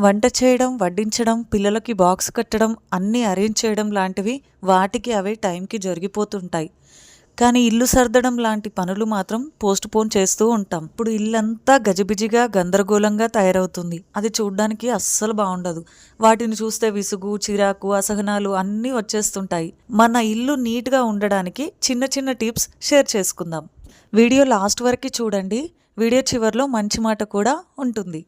వంట చేయడం వడ్డించడం పిల్లలకి బాక్స్ కట్టడం అన్నీ అరేంజ్ చేయడం లాంటివి వాటికి అవే టైంకి జరిగిపోతుంటాయి. కానీ ఇల్లు సర్దడం లాంటి పనులు మాత్రం పోస్ట్ పోన్ చేస్తూ ఉంటాం. ఇప్పుడు ఇల్లంతా గజిబిజిగా గందరగోళంగా తయారవుతుంది. అది చూడ్డానికి అస్సలు బాగుండదు. వాటిని చూస్తే విసుగు చిరాకు అసహనాలు అన్నీ వచ్చేస్తుంటాయి. మన ఇల్లు నీట్గా ఉండడానికి చిన్న చిన్న టిప్స్ షేర్ చేసుకుందాం. వీడియో లాస్ట్ వరకు చూడండి. వీడియో చివరిలో మంచి మాట కూడా ఉంటుంది.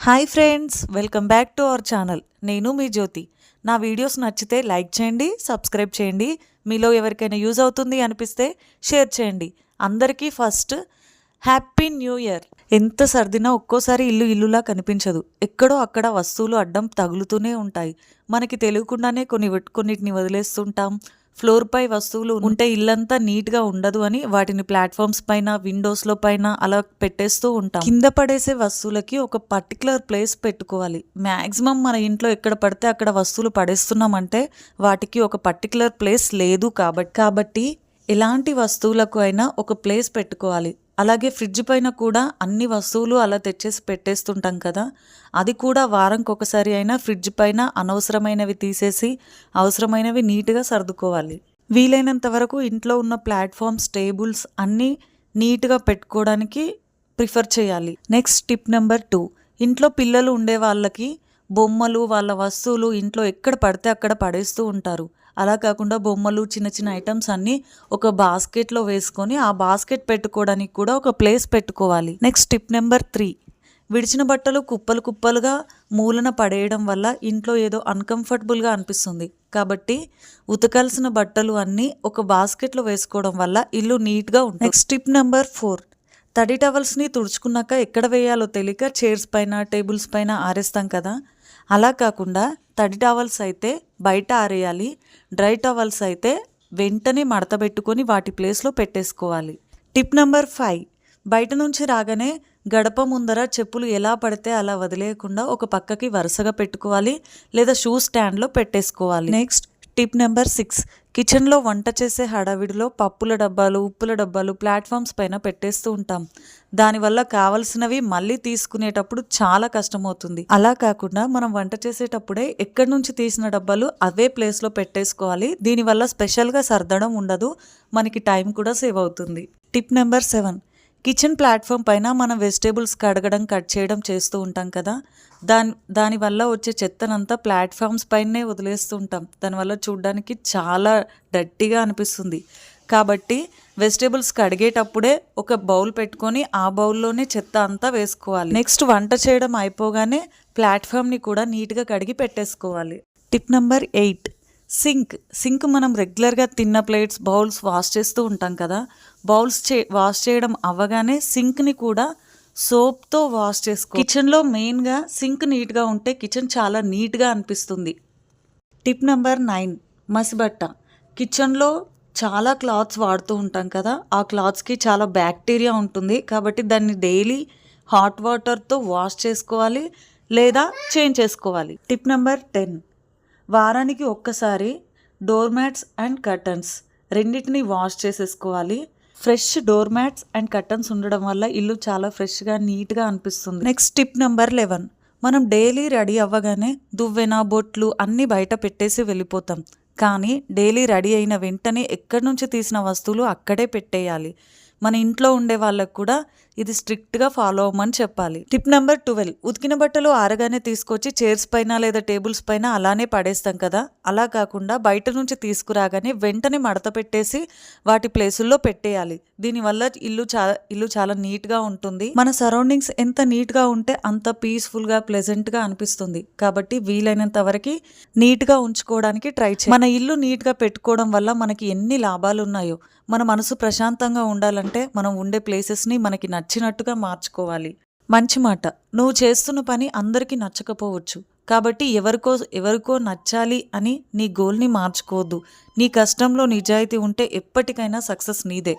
Hi friends welcome back to our channel. నేను మీ జ్యోతి. నా వీడియోస్ నచ్చితే లైక్ చేయండి సబ్స్క్రైబ్ చేయండి. మీలో ఎవరికైనా యూజ్ అవుతుంది అనిపిస్తే షేర్ చేయండి. అందరికీ ఫస్ట్ హ్యాపీ న్యూ ఇయర్. ఎంత సర్దినా ఒక్కోసారి ఇల్లు ఇల్లులా కనిపించదు. ఎక్కడో అక్కడ వస్తువులు అడ్డం తగులుతూనే ఉంటాయి. మనకి తెలియకుండానే కొన్ని కొన్నిటిని వదిలేస్తుంటాం. ఫ్లోర్ పై వస్తువులు ఉంటే ఇల్లంతా నీట్గా ఉండదు అని వాటిని ప్లాట్ఫామ్స్ పైన విండోస్లో పైన అలా పెట్టేస్తూ ఉంటాం. కింద పడేసే వస్తువులకి ఒక పర్టికులర్ ప్లేస్ పెట్టుకోవాలి. మ్యాక్సిమం మన ఇంట్లో ఎక్కడ పడితే అక్కడ వస్తువులు పడేస్తున్నామంటే వాటికి ఒక పర్టికులర్ ప్లేస్ లేదు కాబట్టి కాబట్టి ఎలాంటి వస్తువులకు అయినా ఒక ప్లేస్ పెట్టుకోవాలి. అలాగే ఫ్రిడ్జ్ పైన కూడా అన్ని వస్తువులు అలా తెచ్చేసి పెట్టేస్తుంటాం కదా. అది కూడా వారంకి ఒకసారి అయినా ఫ్రిడ్జ్ పైన అనవసరమైనవి తీసేసి అవసరమైనవి నీట్గా సర్దుకోవాలి. వీలైనంత వరకు ఇంట్లో ఉన్న ప్లాట్ఫామ్స్ టేబుల్స్ అన్నీ నీట్గా పెట్టుకోవడానికి ప్రిఫర్ చేయాలి. Next tip number two. ఇంట్లో పిల్లలు ఉండే వాళ్ళకి బొమ్మలు వాళ్ళ వస్తువులు ఇంట్లో ఎక్కడ పడితే అక్కడ పడేస్తూ ఉంటారు. అలా కాకుండా బొమ్మలు చిన్న చిన్న ఐటమ్స్ అన్నీ ఒక బాస్కెట్లో వేసుకొని ఆ బాస్కెట్ పెట్టుకోవడానికి కూడా ఒక ప్లేస్ పెట్టుకోవాలి. నెక్స్ట్ టిప్ నెంబర్ త్రీ విడిచిన బట్టలు కుప్పలు కుప్పలుగా మూలన పడేయడం వల్ల ఇంట్లో ఏదో అన్కంఫర్టబుల్గా అనిపిస్తుంది. కాబట్టి ఉతకాల్సిన బట్టలు అన్నీ ఒక బాస్కెట్లో వేసుకోవడం వల్ల ఇల్లు నీట్గా ఉంటుంది. నెక్స్ట్ టిప్ నెంబర్ ఫోర్ తడి టవల్స్ని తుడుచుకున్నాక ఎక్కడ వేయాలో తెలియక చైర్స్ పైన టేబుల్స్ పైన ఆరేస్తాం కదా? అలా కాకుండా తడి టవల్స్ అయితే బయట ఆరేయాలి. డ్రై టవల్స్ అయితే వెంటనే మడతబెట్టుకొని వాటి ప్లేస్లో పెట్టేసుకోవాలి. Tip number five. బయట నుంచి రాగానే గడప ముందర చెప్పులు ఎలా పడితే అలా వదిలేయకుండా ఒక పక్కకి వరుసగా పెట్టుకోవాలి లేదా షూ స్టాండ్లో పెట్టేసుకోవాలి. Next tip number six. కిచెన్లో వంట చేసే హడావిడిలో పప్పుల డబ్బాలు ఉప్పుల డబ్బాలు ప్లాట్ఫామ్స్ పైన పెట్టేస్తూ ఉంటాం. దానివల్ల కావలసినవి మళ్ళీ తీసుకునేటప్పుడు చాలా కష్టమవుతుంది. అలా కాకుండా మనం వంట చేసేటప్పుడే ఎక్కడి నుంచి తీసిన డబ్బాలు అవే ప్లేస్లో పెట్టేసుకోవాలి. దీనివల్ల స్పెషల్గా సర్దడం ఉండదు. మనకి టైం కూడా సేవ్ అవుతుంది. Tip number seven. Kitchen platform పైన మనం వెజిటేబుల్స్ కడగడం కట్ చేయడం చేస్తూ ఉంటాం కదా. దాని దానివల్ల వచ్చే చెత్తనంతా ప్లాట్ఫామ్స్ పైనే వదిలేస్తూ ఉంటాం. దానివల్ల చూడడానికి చాలా డట్టిగా అనిపిస్తుంది. కాబట్టి వెజిటేబుల్స్ కడిగేటప్పుడే ఒక బౌల్ పెట్టుకొని ఆ బౌల్లోనే చెత్త అంతా వేసుకోవాలి. నెక్స్ట్ వంట చేయడం అయిపోగానే ప్లాట్ఫామ్ని కూడా నీట్గా కడిగి పెట్టేసుకోవాలి. Tip number eight. Sink sink మనం రెగ్యులర్గా తిన్న ప్లేట్స్ బౌల్స్ వాష్ చేస్తూ ఉంటాం కదా. బౌల్స్ చే వాష్ చేయడం అవ్వగానే సింక్ని కూడా సోప్తో వాష్ చేసుకో. కిచెన్లో మెయిన్గా సింక్ నీట్గా ఉంటే కిచెన్ చాలా నీట్గా అనిపిస్తుంది. టిప్ నెంబర్ నైన్ మసిబట్ట. కిచెన్లో చాలా క్లాత్స్ వాడుతూ ఉంటాం కదా. ఆ క్లాత్స్కి చాలా బ్యాక్టీరియా ఉంటుంది కాబట్టి దాన్ని డైలీ హాట్ వాటర్తో వాష్ చేసుకోవాలి లేదా చేంజ్ చేసుకోవాలి. టిప్ నెంబర్ టెన్ వారానికి ఒక్కసారి డోర్ మ్యాట్స్ అండ్ కర్టన్స్ రెండింటిని వాష్ చేసేసుకోవాలి. Fresh door mats and curtains ఉండడం వల్ల ఇల్లు చాలా ఫ్రెష్గా నీట్గా అనిపిస్తుంది. Next tip number eleven. మనం డైలీ రెడీ అవ్వగానే దువ్వెన బొట్లు అన్నీ బయట పెట్టేసి వెళ్ళిపోతాం. కానీ డైలీ రెడీ అయిన వెంటనే ఎక్కడి నుంచి తీసిన వస్తువులు అక్కడే పెట్టేయాలి. మన ఇంట్లో ఉండే వాళ్ళకు కూడా ఇది స్ట్రిక్ట్గా ఫాలో అవ్వమని చెప్పాలి. Tip number twelve. ఉతికిన బట్టలు ఆరగానే తీసుకొచ్చి చైర్స్ పైన లేదా టేబుల్స్ పైన అలానే పడేస్తాం కదా? అలా కాకుండా బయట నుంచి తీసుకురాగానే వెంటనే మడత పెట్టేసి వాటి ప్లేసుల్లో పెట్టేయాలి. దీనివల్ల ఇల్లు చాలా ఇల్లు చాలా నీట్గా ఉంటుంది. మన సరౌండింగ్స్ ఎంత నీట్గా ఉంటే అంత పీస్ఫుల్గా ప్లెజెంట్గా అనిపిస్తుంది. కాబట్టి వీలైనంత వరకు నీట్గా ఉంచుకోవడానికి ట్రై చేయాలి మన ఇల్లు నీట్గా పెట్టుకోవడం వల్ల మనకి ఎన్ని లాభాలు ఉన్నాయో మన మనసు ప్రశాంతంగా ఉండాలంటే మనం ఉండే ప్లేసెస్ని మనకి నచ్చినట్టుగా మార్చుకోవాలి. మంచి మాట. నువ్వు చేస్తున్న పని అందరికీ నచ్చకపోవచ్చు. కాబట్టి ఎవరికో ఎవరికో నచ్చాలి అని నీ గోల్ని మార్చుకోవద్దు. నీ కష్టంలో నిజాయితీ ఉంటే ఎప్పటికైనా సక్సెస్ నీదే.